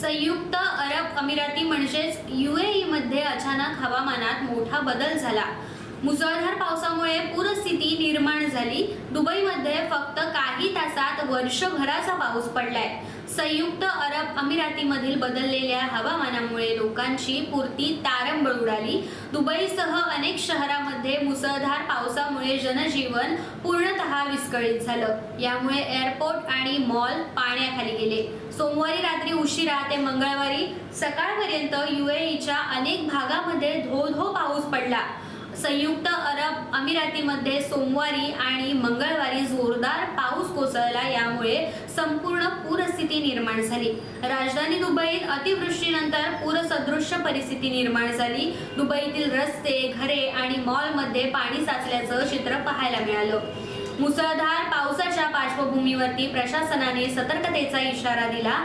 संयुक्त अरब अमिराती म्हणजेच युएई मध्ये अचानक हवामानात मोठा बदल झाला. मुसळधार पावसामुळे निर्माण झाली. दुबईमध्ये फक्त काही तासात वर्षभराचा पाऊस पडलाय. संयुक्त अरब अमिरातीमधील बदललेल्या हवामानामुळे लोकांची पुरती तारंबळ उडाली. दुबईसह अनेक शहरामध्ये मुसळधार पावसामुळे जनजीवन पूर्णतः विस्कळीत झालं. यामुळे एअरपोर्ट आणि मॉल पाण्याखाली गेले. सोमवारी रात्री उशिरा ते मंगळवारी सकाळपर्यंत युएईच्या अनेक भागामध्ये धो धो पाऊस पडला. संयुक्त अरब अमिरातीमध्ये सोमवारी आणि मंगळवारी जोरदार पाऊस कोसळला यामुळे संपूर्ण पूरस्थिती निर्माण झाली. राजधानी दुबईत अतिवृष्टीनंतर पूरसदृश्य परिस्थिती निर्माण झाली. दुबईतील रस्ते घरे आणि मॉलमध्ये पाणी साचल्याचं चित्र पाहायला मिळालं. मुसळधार पावसाच्या पार्श्वभूमीवरती प्रशासनाने सतर्कतेचा इशारा दिला.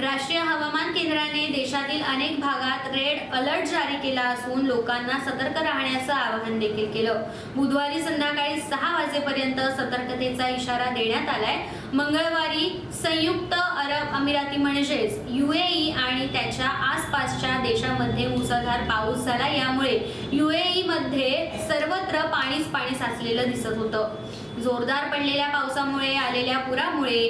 राष्ट्रीय हवामान केंद्राने देशातील अनेक भागात रेड अलर्ट जारी केला असून लोकांना सतर्क राहण्याचं आवाहन देखील केलं. बुधवारी संध्याकाळी सहा वाजेपर्यंत सतर्कतेचा इशारा देण्यात आलाय. मंगळवारी संयुक्त अरब अमिराती म्हणजेच युएई आणि त्याच्या आसपासच्या देशामध्ये मुसळधार पाऊस झाला. यामुळे युएई मध्ये सर्वत्र पाणीच पाणी साचलेलं दिसत होतं. जोरदार पडलेल्या पावसामुळे आलेल्या पुरामुळे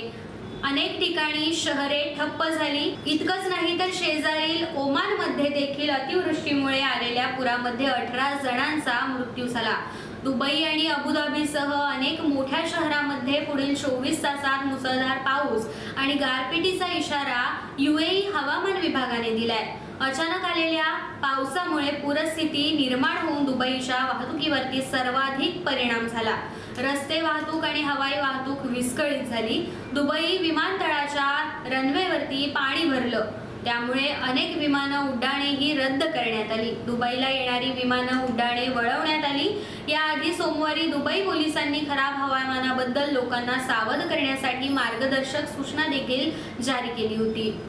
अनेक ठिकाणी शहरे ठप्प झाली. इतकंच नाही तर शेजारील ओमानमध्ये देखील अतिवृष्टीमुळे आलेल्या पुरामध्ये अठरा जणांचा मृत्यू झाला. दुबई आणि अबुधाबीसह अनेक मोठ्या शहरामध्ये पुढील चोवीस तासात मुसळधार पाऊस आणि गारपिटीचा इशारा युएई हवामान विभागाने दिलाय. अचानक आलेल्या पावसामुळे पूरस्थिती निर्माण होऊन दुबईच्या वाहतुकीवरती सर्वाधिक परिणाम झाला. रस्ते वाहतूक आणि हवाई वाहतूक विस्कळीत झाली. दुबई विमानतळाच्या रनवेवरती पाणी भरलं. त्यामुळे अनेक विमानं उड्डाणेही रद्द करण्यात आली. दुबईला येणारी विमानं उड्डाणे वळवण्यात आली. याआधी सोमवारी दुबई पोलिसांनी खराब हवामानाबद्दल लोकांना सावध करण्यासाठी मार्गदर्शक सूचना देखील जारी केली होती.